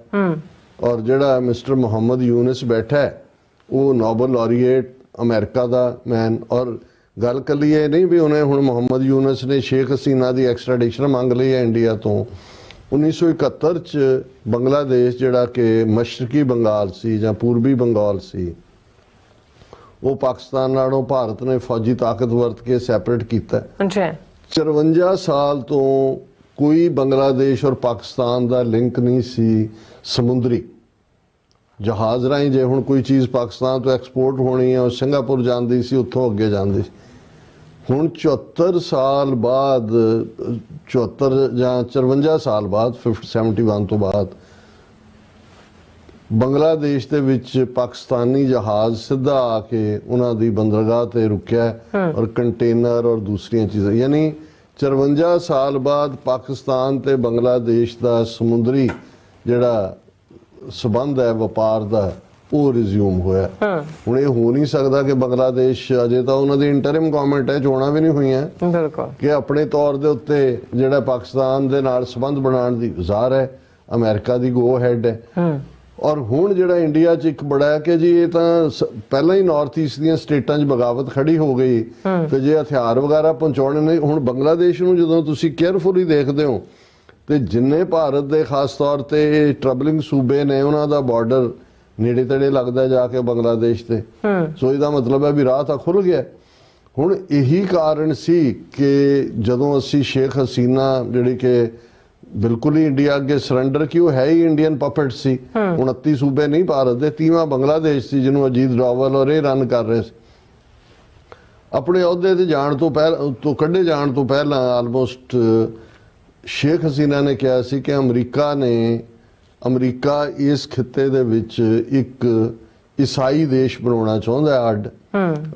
ਔਰ ਜਿਹੜਾ ਮਿਸਟਰ ਮੁਹੰਮਦ ਯੂਨਸ ਬੈਠਾ ਹੈ ਉਹ ਨੋਬਲ ਲਾਰੀਏਟ ਅਮਰੀਕਾ ਦਾ ਮੈਨ ਔਰ ਗੱਲ ਕੱਲੀ ਇਹ ਨਹੀਂ ਵੀ ਉਹਨੇ ਹੁਣ ਮੁਹੰਮਦ ਯੂਨਸ ਨੇ ਸ਼ੇਖ ਹਸੀਨਾ ਦੀ ਐਕਸਟ੍ਰੈਡੀਸ਼ਨ ਮੰਗ ਲਈ ਹੈ ਇੰਡੀਆ ਤੋਂ। 1971 ਚ ਬੰਗਲਾਦੇਸ਼ ਜਿਹੜਾ ਕਿ ਮਸ਼ਰਕੀ ਬੰਗਾਲ ਸੀ ਜਾਂ ਪੂਰਬੀ ਬੰਗਾਲ ਸੀ ਉਹ ਪਾਕਿਸਤਾਨ ਨਾਲੋਂ ਭਾਰਤ ਨੇ ਫੌਜੀ ਤਾਕਤ ਵਰਤ ਕੇ ਸੈਪਰੇਟ ਕੀਤਾ। ਜੀ 54 ਸਾਲ ਤੋਂ ਕੋਈ ਬੰਗਲਾਦੇਸ਼ ਔਰ ਪਾਕਿਸਤਾਨ ਦਾ ਲਿੰਕ ਨਹੀਂ ਸੀ ਸਮੁੰਦਰੀ। ਜਹਾਜ਼ ਰਾਹੀਂ ਜੇ ਹੁਣ ਕੋਈ ਚੀਜ਼ ਪਾਕਿਸਤਾਨ ਤੋਂ ਐਕਸਪੋਰਟ ਹੋਣੀ ਹੈ ਉਹ ਸਿੰਗਾਪੁਰ ਜਾਂਦੀ ਸੀ ਉੱਥੋਂ ਅੱਗੇ ਜਾਂਦੀ ਸੀ। ਹੁਣ 74 ਸਾਲ ਬਾਅਦ ਅ, 74 ਜਾਂ 54 ਸਾਲ ਬਾਅਦ 50 71 ਤੋਂ ਬਾਅਦ ਬੰਗਲਾਦੇਸ਼ ਦੇ ਵਿੱਚ ਪਾਕਿਸਤਾਨੀ ਜਹਾਜ਼ ਸਿੱਧਾ ਆ ਕੇ ਉਹਨਾਂ ਦੀ ਬੰਦਰਗਾਹ ਤੇ ਰੁਕਿਆ ਔਰ ਕੰਟੇਨਰ ਔਰ ਦੂਸਰੀਆਂ ਚੀਜ਼ਾਂ ਯਾਨੀ 54 ਸਾਲ ਬਾਅਦ ਪਾਕਿਸਤਾਨ ਤੇ ਬੰਗਲਾਦੇਸ਼ ਦਾ ਸਮੁੰਦਰੀ ਜਿਹੜਾ ਸਬੰਧ ਹੈ ਵਪਾਰ ਦਾ ਉਹ ਰਿਜ਼ਿਊਮ ਹੋਇਆ। ਹੁਣ ਇਹ ਹੋ ਨਹੀਂ ਸਕਦਾ ਕਿ ਬੰਗਲਾਦੇਸ਼ ਅਜੇ ਤਾਂ ਉਹਨਾਂ ਦੀ ਇੰਟਰਿਮ ਗਵਰਨਮੈਂਟ ਹੈ ਚੋਣਾਂ ਵੀ ਨਹੀਂ ਹੋਈਆਂ। ਬਿਲਕੁਲ। ਕਿ ਆਪਣੇ ਤੌਰ ਦੇ ਉੱਤੇ ਜਿਹੜਾ ਪਾਕਿਸਤਾਨ ਦੇ ਨਾਲ ਸੰਬੰਧ ਬਣਾਉਣ ਦੀ ਜ਼ਾਹਰ ਹੈ ਅਮਰੀਕਾ ਦੀ ਗੋ ਹੈਡ ਹੈ। ਔਰ ਹੁਣ ਜਿਹੜਾ ਇੰਡੀਆ 'ਚ ਇੱਕ ਬੜਾ ਹੈ ਕਿ ਜੀ ਇਹ ਤਾਂ ਪਹਿਲਾਂ ਹੀ ਨਾਰਥ ਈਸਟ ਦੀਆਂ ਸਟੇਟਾਂ 'ਚ ਬਗਾਵਤ ਖੜੀ ਹੋ ਗਈ। ਤੇ ਜੇ ਹਥਿਆਰ ਵਗੈਰਾ ਪਹੁੰਚਾਉਣੇ ਨੇ ਹੁਣ ਬੰਗਲਾਦੇਸ਼ ਨੂੰ ਜਦੋਂ ਤੁਸੀਂ ਕੇਅਰਫੁਲੀ ਦੇਖਦੇ ਹੋ ਤੇ ਜਿੰਨੇ ਭਾਰਤ ਦੇ ਖਾਸ ਤੌਰ ਤੇ ਟਰਬਲਿੰਗ ਸੂਬੇ ਨੇ ਉਹਨਾਂ ਦਾ ਬਾਰਡਰ ਨੇੜੇ ਤੇੜੇ ਲੱਗਦਾ ਜਾ ਕੇ ਬੰਗਲਾਦੇਸ਼ ਤੇ। ਸੋ ਇਹਦਾ ਮਤਲਬ ਹੈ ਵੀ ਰਾਹ ਤਾਂ ਖੁੱਲ ਗਿਆ। ਹੁਣ ਇਹੀ ਕਾਰਨ ਸੀ ਕਿ ਜਦੋਂ ਅਸੀਂ ਸ਼ੇਖ ਹਸੀਨਾ ਜਿਹੜੀ ਕਿ ਬਿਲਕੁਲ ਹੀ ਇੰਡੀਆ ਅੱਗੇ ਸਰੈਂਡਰ ਕੀ ਉਹ ਹੈ ਹੀ ਇੰਡੀਅਨ ਪਪਟ ਸੀ। 29 ਸੂਬੇ ਨਹੀਂ ਭਾਰਤ ਦੇ 30ਵਾਂ ਬੰਗਲਾਦੇਸ਼ ਸੀ ਜਿਹਨੂੰ ਅਜੀਤ ਡੋਵਲ ਔਰ ਇਹ ਰਨ ਕਰ ਰਹੇ ਸੀ। ਆਪਣੇ ਅਹੁਦੇ ਤੇ ਜਾਣ ਤੋਂ ਪਹਿਲਾਂ ਤੋਂ ਕੱਢੇ ਜਾਣ ਤੋਂ ਪਹਿਲਾਂ ਆਲਮੋਸਟ ਸ਼ੇਖ ਹਸੀਨਾ ਨੇ ਕਿਹਾ ਸੀ ਕਿ ਅਮਰੀਕਾ ਨੇ ਅਮਰੀਕਾ ਇਸ ਖਿੱਤੇ ਦੇ ਵਿੱਚ ਇੱਕ ਈਸਾਈ ਦੇਸ਼ ਬਣਾਉਣਾ ਚਾਹੁੰਦਾ ਹੈ ਅੱਡ।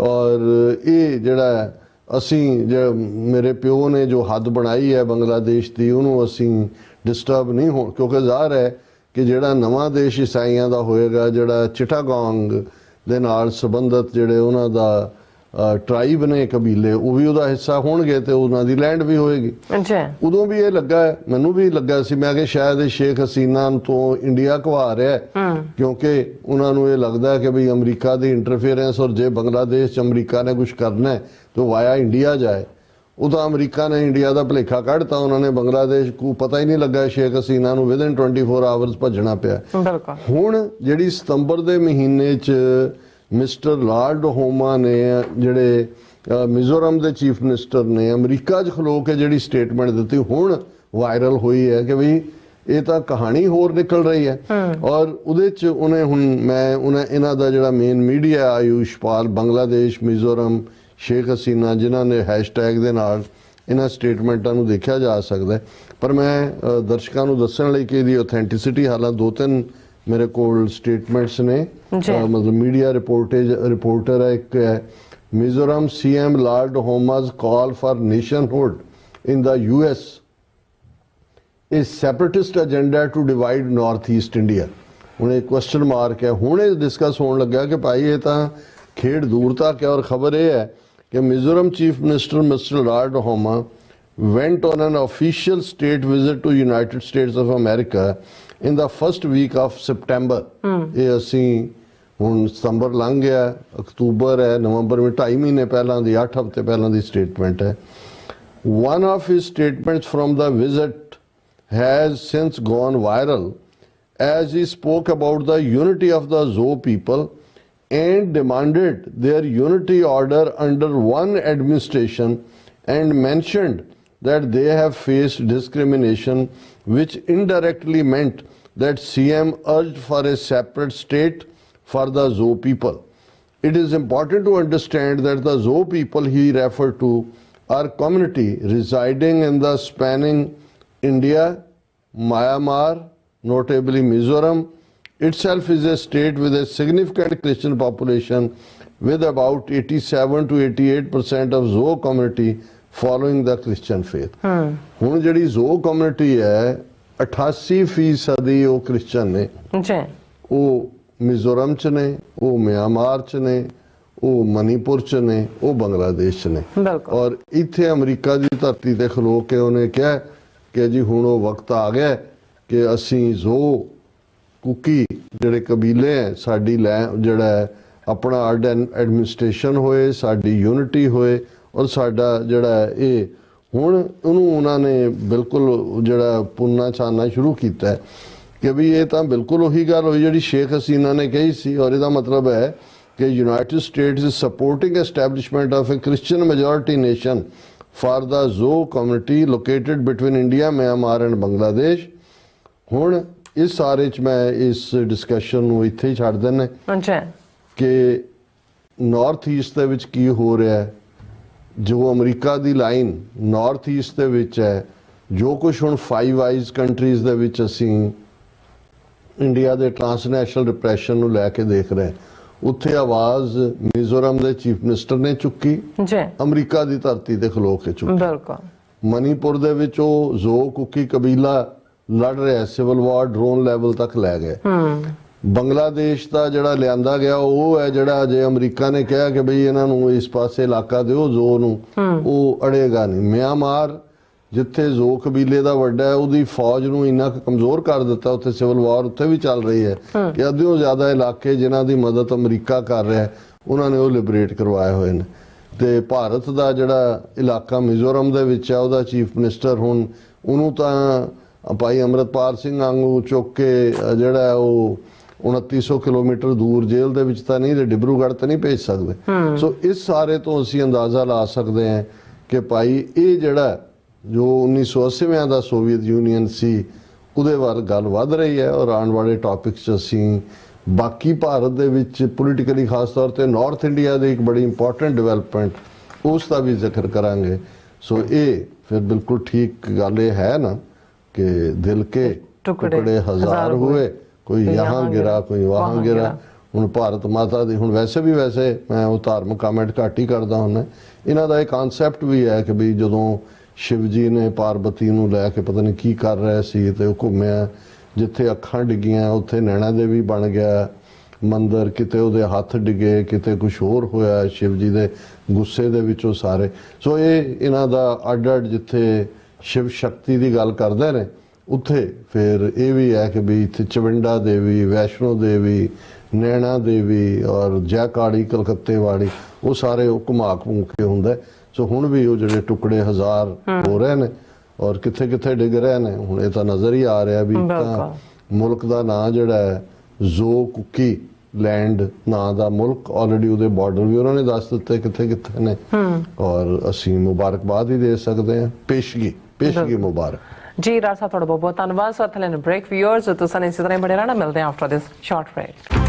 ਔਰ ਇਹ ਜਿਹੜਾ ਅਸੀਂ ਜਿਹੜਾ ਮੇਰੇ ਪਿਓ ਨੇ ਜੋ ਹੱਦ ਬਣਾਈ ਹੈ ਬੰਗਲਾਦੇਸ਼ ਦੀ ਉਹਨੂੰ ਅਸੀਂ ਡਿਸਟਰਬ ਨਹੀਂ ਹੋ ਕਿਉਂਕਿ ਜ਼ਾਹਰ ਹੈ ਕਿ ਜਿਹੜਾ ਨਵਾਂ ਦੇਸ਼ ਈਸਾਈਆਂ ਦਾ ਹੋਏਗਾ ਜਿਹੜਾ ਚਿਟਾਗੋਂਗ ਦੇ ਨਾਲ ਸੰਬੰਧਿਤ ਜਿਹੜੇ ਉਹਨਾਂ ਦਾ ਟ੍ਰਾਈਬ ਨੇ ਕਬੀਲੇ ਉਹ ਵੀ ਉਹਦਾ ਹਿੱਸਾ ਹੋਣਗੇ ਤੇ ਉਹਨਾਂ ਦੀ ਲੈਂਡ ਵੀ ਹੋਏਗੀ। ਅੱਛਾ। ਉਦੋਂ ਵੀ ਇਹ ਲੱਗਾ ਮੈਨੂੰ ਵੀ ਲੱਗਾ ਸੀ ਮੈਂ ਕਿ ਸ਼ਾਇਦ ਇਹ ਸ਼ੇਖ ਹਸੀਨਾ ਤੋਂ ਇੰਡੀਆ ਘਵਾ ਰਿਹਾ ਹੈ ਕਿਉਂਕਿ ਉਹਨਾਂ ਨੂੰ ਇਹ ਲੱਗਦਾ ਹੈ ਕਿ ਵੀ ਅਮਰੀਕਾ ਦੀ ਇੰਟਰਫੇਰੈਂਸ ਔਰ ਜੇ ਬੰਗਲਾਦੇਸ਼ ਚ ਅਮਰੀਕਾ ਨੇ ਕੁਝ ਕਰਨਾ ਹੈ ਤਾਂ ਵਾਇਆ ਇੰਡੀਆ ਜਾਏ। ਉਹ ਤਾਂ ਅਮਰੀਕਾ ਨੇ ਇੰਡੀਆ ਦਾ ਭਲੇਖਾ ਕੱਢਤਾ ਉਹਨਾਂ ਨੇ ਬੰਗਲਾਦੇਸ਼ ਨੂੰ ਪਤਾ ਹੀ ਨਹੀਂ ਲੱਗਾ ਸ਼ੇਖ ਹਸੀਨਾ ਨੂੰ ਵਿਦਨ 24 ਆਵਰਸ ਭੱਜਣਾ ਪਿਆ। ਹੁਣ ਜਿਹੜੀ ਸਤੰਬਰ ਦੇ ਮਹੀਨੇ 'ਚ ਮਿਸਟਰ ਲਾਰਡ ਹੋਮਾ ਨੇ ਜਿਹੜੇ ਮਿਜ਼ੋਰਮ ਦੇ ਚੀਫ ਮਿਨਿਸਟਰ ਨੇ ਅਮਰੀਕਾ 'ਚ ਖਲੋ ਕੇ ਜਿਹੜੀ ਸਟੇਟਮੈਂਟ ਦਿੱਤੀ ਹੁਣ ਵਾਇਰਲ ਹੋਈ ਹੈ ਕਿ ਵੀ ਇਹ ਤਾਂ ਕਹਾਣੀ ਹੋਰ ਨਿਕਲ ਰਹੀ ਹੈ। ਔਰ ਉਹਦੇ 'ਚ ਉਹਨੇ ਹੁਣ ਮੈਂ ਉਹਨੇ ਇਹਨਾਂ ਦਾ ਜਿਹੜਾ ਮੇਨ ਮੀਡੀਆ ਆਯੂਸ਼ ਪਾਲ ਬੰਗਲਾਦੇਸ਼ ਮਿਜ਼ੋਰਮ ਸ਼ੇਖ ਹਸੀਨਾ ਜਿਨ੍ਹਾਂ ਨੇ ਹੈਸ਼ਟੈਗ ਦੇ ਨਾਲ ਇਹਨਾਂ ਸਟੇਟਮੈਂਟਾਂ ਨੂੰ ਦੇਖਿਆ ਜਾ ਸਕਦਾ ਪਰ ਮੈਂ ਦਰਸ਼ਕਾਂ ਨੂੰ ਦੱਸਣ ਲਈ ਕਿ ਇਹਦੀ ਆਥੈਂਟਿਸਿਟੀ ਹਾਲਾਂ ਦੋ ਤਿੰਨ ਮੇਰੇ ਕੋਲ ਸਟੇਟਮੈਂਟਸ ਨੇ। ਮਤਲਬ ਮੀਡੀਆ ਰਿਪੋਰਟੇਜ ਰਿਪੋਰਟਰ ਹੈ ਇੱਕ ਹੈ। Mizoram CM Lalduhoma's call for nationhood in the US a separatist agenda to divide north east India. ਹੁਣ ਇਹ ਕੁਐਸਚਨ ਮਾਰਕ ਹੈ। ਹੁਣ ਇਹ ਡਿਸਕਸ ਹੋਣ ਲੱਗਾ ਕਿ ਭਾਈ ਇਹ ਤਾਂ ਖੇਡ ਦੂਰ ਤੱਕ ਹੈ ਔਰ ਖਬਰ ਇਹ ਹੈ ਕਿ Mizoram chief minister mister Lalduhoma went on an official state visit to United States of America in the first week of September ਇਹ ਅਸੀਂ ਹੁਣ ਸਤੰਬਰ ਲੰਘ ਗਿਆ ਅਕਤੂਬਰ ਹੈ ਨਵੰਬਰ ਵਿੱਚ 2.5 ਮਹੀਨੇ ਪਹਿਲਾਂ ਦੀ 8 ਹਫ਼ਤੇ ਪਹਿਲਾਂ ਦੀ ਸਟੇਟਮੈਂਟ ਹੈ One of his statements from the visit has since gone viral as he spoke about the unity of the Zo people and demanded their unity order under one administration and mentioned that they have faced discrimination which indirectly meant that CM urged for a separate state for the Zo people. It is important to understand that the Zo people he referred to are community residing in the spanning India, Myanmar, notably Mizoram, itself is a state with a significant Christian population with about 87 to 88 percent of Zo community following the Christian faith. ਹੁਣ ਜਿਹੜੀ ਜ਼ੋ community ਹੈ 88 ਫੀਸਦੀ ਉਹ Christian ਨੇ ਜੀ ਉਹ ਮਿਜ਼ੋਰਮ ਚ ਨੇ ਉਹ ਮਿਆਂਮਾਰ ਚ ਨੇ ਉਹ ਮਨੀਪੁਰ ਚ ਨੇ ਉਹ ਬੰਗਲਾਦੇਸ਼ ਚ ਨੇ ਔਰ ਇੱਥੇ ਅਮਰੀਕਾ ਦੀ ਧਰਤੀ ਤੇ ਖਲੋ ਕੇ ਉਹਨੇ ਕਿਹਾ ਕਿ ਜੀ ਹੁਣ ਉਹ ਵਕਤ ਆ ਗਿਆ ਕਿ ਅਸੀਂ ਜ਼ੋ ਕੁਕੀ ਜਿਹੜੇ ਕਬੀਲੇ ਹੈ ਸਾਡੀ ਲੈ ਜਿਹੜਾ ਆਪਣਾ ਐਡਮਿਨਿਸਟ੍ਰੇਸ਼ਨ ਹੋਏ ਸਾਡੀ ਯੂਨਿਟੀ ਹੋਏ ਔਰ ਸਾਡਾ ਜਿਹੜਾ ਇਹ ਹੁਣ ਉਹਨੂੰ ਉਹਨਾਂ ਨੇ ਬਿਲਕੁਲ ਜਿਹੜਾ ਪੁੰਨਾ ਛਾਨਣਾ ਸ਼ੁਰੂ ਕੀਤਾ ਹੈ ਕਿ ਵੀ ਇਹ ਤਾਂ ਬਿਲਕੁਲ ਉਹੀ ਗੱਲ ਹੋਈ ਜਿਹੜੀ ਸ਼ੇਖ ਹਸੀਨਾ ਨੇ ਕਹੀ ਸੀ ਔਰ ਇਹਦਾ ਮਤਲਬ ਹੈ ਕਿ United States is supporting establishment of a Christian majority nation for the Zo community located between India Myanmar and Bangladesh ਹੁਣ ਇਸ ਸਾਰੇ ਚ ਮੈਂ ਇਸ ਡਿਸਕਸ਼ਨ ਨੂੰ ਇੱਥੇ ਹੀ ਛੱਡ ਦਿੰਨੇ ਅੱਛਾ। ਕਿ ਨਾਰਥ ਈਸਟ ਦੇ ਵਿੱਚ ਕੀ ਹੋ ਰਿਹਾ ਹੈ। ਜੋ ਅਮਰੀਕਾ ਦੀ ਲਾਈਨ ਨਾਰਥ ਈਸਟ ਦੇ ਵਿੱਚ ਹੈ ਜੋ ਕੁਝ ਹੁਣ ਫਾਈਵ ਆਈਜ਼ ਕੰਟਰੀਜ਼ ਦੇ ਵਿੱਚ ਅਸੀਂ ਇੰਡੀਆ ਦੇ ਟ੍ਰਾਂਸਨੈਸ਼ਨਲ ਡਿਪਰੈਸ਼ਨ ਨੂੰ ਲੈ ਕੇ ਦੇਖ ਰਹੇ। ਉੱਥੇ ਆਵਾਜ਼ ਮਿਜ਼ੋਰਮ ਦੇ ਚੀਫ ਮਿਨਿਸਟਰ ਨੇ ਚੁੱਕੀ ਜੀ। ਅਮਰੀਕਾ ਦੀ ਧਰਤੀ ਤੇ ਖਲੋ ਕੇ ਚੁੱਕੀ। ਬਿਲਕੁਲ। ਮਨੀਪੁਰ ਦੇ ਵਿੱਚ ਉਹ ਜ਼ੋ ਕੁਕੀ ਕਬੀਲਾ ਲੜ ਰਿਹਾ ਸਿਵਲ ਵਾਰ ਡਰੋਨ ਲੈਵਲ ਤੱਕ ਲੈ ਗਏ। ਬੰਗਲਾਦੇਸ਼ ਦਾ ਜਿਹੜਾ ਲਿਆਂਦਾ ਗਿਆ ਉਹ ਹੈ ਜਿਹੜਾ ਜੇ ਅਮਰੀਕਾ ਨੇ ਕਿਹਾ ਕਿ ਬਈ ਇਹਨਾਂ ਨੂੰ ਇਸ ਪਾਸੇ ਇਲਾਕਾ ਦਿਓ ਜ਼ੋ ਨੂੰ। ਉਹ ਅੜੇਗਾ ਨਹੀਂ। ਮਿਆਂਮਾਰ ਜਿੱਥੇ ਜ਼ੋ ਕਬੀਲੇ ਦਾ ਵੱਡਾ ਹੈ ਉਹਦੀ ਫੌਜ ਨੂੰ ਇੰਨਾ ਕੁ ਕਮਜ਼ੋਰ ਕਰ ਦਿੱਤਾ ਉੱਥੇ ਸਿਵਲ ਵਾਰ ਉੱਥੇ ਵੀ ਚੱਲ ਰਹੀ ਹੈ। ਕਿ ਅੱਧਿਓਂ ਜ਼ਿਆਦਾ ਇਲਾਕੇ ਜਿਨ੍ਹਾਂ ਦੀ ਮਦਦ ਅਮਰੀਕਾ ਕਰ ਰਿਹਾ ਹੈ ਉਹਨਾਂ ਨੇ ਉਹ ਲਿਬਰੇਟ ਕਰਵਾਏ ਹੋਏ ਨੇ। ਤੇ ਭਾਰਤ ਦਾ ਜਿਹੜਾ ਇਲਾਕਾ ਮਿਜ਼ੋਰਮ ਦੇ ਵਿੱਚ ਹੈ ਉਹਦਾ ਚੀਫ ਮਿਨਿਸਟਰ ਹੁਣ ਉਹਨੂੰ ਤਾਂ ਭਾਈ ਅਮਰਤਪਾਲ ਸਿੰਘ ਵਾਂਗੂ ਚੁੱਕ ਕੇ ਜਿਹੜਾ ਉਹ 2900 ਕਿਲੋਮੀਟਰ ਦੂਰ ਜੇਲ੍ਹ ਦੇ ਵਿੱਚ ਤਾਂ ਨਹੀਂ ਤੇ ਡਿਬਰੂਗੜ੍ਹ ਤਾਂ ਨਹੀਂ ਭੇਜ ਸਕਦੇ। ਸੋ ਇਸ ਸਾਰੇ ਤੋਂ ਅਸੀਂ ਅੰਦਾਜ਼ਾ ਲਾ ਸਕਦੇ ਹਾਂ ਕਿ ਭਾਈ ਇਹ ਜਿਹੜਾ ਜੋ 1980ਵਿਆਂ ਦਾ ਸੋਵੀਅਤ ਯੂਨੀਅਨ ਸੀ ਉਹਦੇ ਵੱਲ ਗੱਲ ਵੱਧ ਰਹੀ ਹੈ ਔਰ ਆਉਣ ਵਾਲੇ ਟੌਪਿਕਸ 'ਚ ਅਸੀਂ ਬਾਕੀ ਭਾਰਤ ਦੇ ਵਿੱਚ ਪੋਲੀਟੀਕਲੀ ਖਾਸ ਤੌਰ ਤੇ ਨਾਰਥ ਇੰਡੀਆ ਦੇ ਇੱਕ ਬੜੀ ਇੰਪੋਰਟੈਂਟ ਡਿਵੈਲਪਮੈਂਟ ਉਸ ਦਾ ਵੀ ਜ਼ਿਕਰ ਕਰਾਂਗੇ। ਸੋ ਇਹ ਫਿਰ ਬਿਲਕੁਲ ਠੀਕ ਗੱਲ ਇਹ ਹੈ ਨਾ ਕਿ ਦਿਲ ਕੇ ਟੁਕੜੇ ਹਜ਼ਾਰ ਹੋਏ, ਕੋਈ ਯਹਾਂ ਗਿਰਾ ਕੋਈ ਵਹਾਂ ਗਿਰਾ। ਹੁਣ ਭਾਰਤ ਮਾਤਾ ਦੀ ਹੁਣ ਵੈਸੇ ਵੀ ਵੈਸੇ ਮੈਂ ਉਹ ਧਾਰਮਿਕ ਕਮੈਂਟ ਘੱਟ ਹੀ ਕਰਦਾ ਹੁੰਦਾ। ਇਹਨਾਂ ਦਾ ਇਹ ਕਨਸੈਪਟ ਵੀ ਹੈ ਕਿ ਵੀ ਜਦੋਂ ਸ਼ਿਵ ਜੀ ਨੇ ਪਾਰਬਤੀ ਨੂੰ ਲੈ ਕੇ ਪਤਾ ਨਹੀਂ ਕੀ ਕਰ ਰਹੇ ਸੀ ਤੇ ਉਹ ਘੁੰਮਿਆ ਜਿੱਥੇ ਅੱਖਾਂ ਡਿੱਗੀਆਂ ਉੱਥੇ ਨੈਣਾ ਦੇਵੀ ਬਣ ਗਿਆ। ਮੰਦਰ ਕਿਤੇ ਉਹਦੇ ਹੱਥ ਡਿੱਗੇ ਕਿਤੇ ਕੁਝ ਹੋਰ ਹੋਇਆ ਸ਼ਿਵ ਜੀ ਦੇ ਗੁੱਸੇ ਦੇ ਵਿੱਚੋਂ ਸਾਰੇ। ਸੋ ਇਹ ਇਹਨਾਂ ਦਾ ਅੱਡ ਅੱਡ ਜਿੱਥੇ ਸ਼ਿਵ ਸ਼ਕਤੀ ਦੀ ਗੱਲ ਕਰਦੇ ਨੇ ਉੱਥੇ ਫਿਰ ਇਹ ਵੀ ਹੈ ਕਿ ਵੀ ਇੱਥੇ ਚਵਿੰਡਾ ਦੇਵੀ ਵੈਸ਼ਨੋ ਦੇਵੀ ਨੈਣਾ ਦੇਵੀ ਔਰ ਜੈਕਾੜੀ ਕਲਕੱਤੇ ਵਾਲੀ ਉਹ ਸਾਰੇ ਉਹ ਘੁਮਾ ਘੁੰਮ ਕੇ ਹੁੰਦਾ। ਸੋ ਹੁਣ ਵੀ ਉਹ ਜਿਹੜੇ ਟੁਕੜੇ ਹਜ਼ਾਰ ਹੋ। ਰਹੇ ਨੇ ਔਰ ਕਿੱਥੇ ਕਿੱਥੇ ਡਿੱਗ ਰਹੇ ਨੇ ਹੁਣ ਇਹ ਤਾਂ ਨਜ਼ਰ ਹੀ ਆ ਰਿਹਾ ਵੀ ਤਾਂ। ਮੁਲਕ ਦਾ ਨਾਂ ਜਿਹੜਾ ਹੈ ਜ਼ੋ ਕੁਕੀ ਲੈਂਡ ਨਾਂ ਦਾ ਮੁਲਕ ਆਲਰੇਡੀ ਉਹਦੇ ਬਾਰਡਰ ਵੀ ਉਹਨਾਂ ਨੇ ਦੱਸ ਦਿੱਤੇ ਕਿੱਥੇ ਕਿੱਥੇ ਨੇ ਔਰ ਅਸੀਂ ਮੁਬਾਰਕਬਾਦ ਹੀ ਦੇ ਸਕਦੇ ਹਾਂ। ਪੇਸ਼ਗੀ ਪੇਸ਼ਗੀ ਮੁਬਾਰਕ। ਜੀ ਰਾਜ ਸਾਹਿਬ ਤੁਹਾਡਾ ਬਹੁਤ ਬਹੁਤ ਧੰਨਵਾਦ। ਸੋ ਅਥਲੇ ਬ੍ਰੇਕ ਵਿਊਅਰਸ ਤੁਸੀਂ ਸਾਨੂੰ ਇਸੇ ਤਰ੍ਹਾਂ ਹੀ ਬਣੇ ਰਹਿਣਾ। ਮਿਲਦੇ ਹਾਂ ਆਫਟਰ ਦਿਸ ਸ਼ਾਰਟ ਬ੍ਰੇਕ